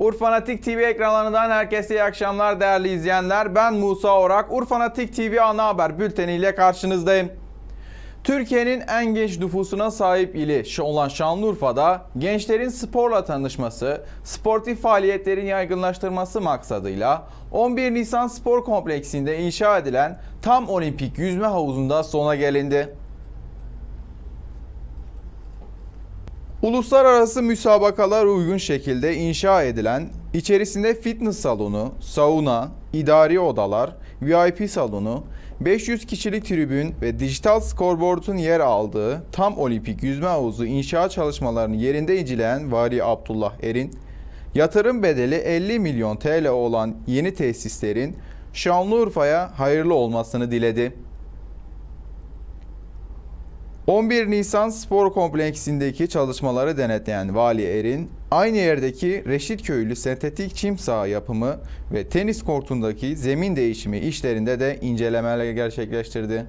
Urfanatik TV ekranlarından herkese iyi akşamlar değerli izleyenler. Ben Musa Orak. Urfanatik TV ana haber bülteniyle karşınızdayım. Türkiye'nin en genç nüfusuna sahip ili olan Şanlıurfa'da gençlerin sporla tanışması, sportif faaliyetlerin yaygınlaştırması maksadıyla 11 Nisan Spor Kompleksinde inşa edilen tam olimpik yüzme havuzunda sona gelindi. Uluslararası müsabakalar uygun şekilde inşa edilen, içerisinde fitness salonu, sauna, idari odalar, VIP salonu, 500 kişilik tribün ve dijital scoreboard'un yer aldığı tam olimpik yüzme havuzu inşa çalışmalarını yerinde inceleyen Vali Abdullah Erin, yatırım bedeli 50 milyon TL olan yeni tesislerin Şanlıurfa'ya hayırlı olmasını diledi. 11 Nisan Spor Kompleksindeki çalışmaları denetleyen Vali Erin, aynı yerdeki Reşit Köylü sentetik çim saha yapımı ve tenis kortundaki zemin değişimi işlerinde de incelemeler gerçekleştirdi.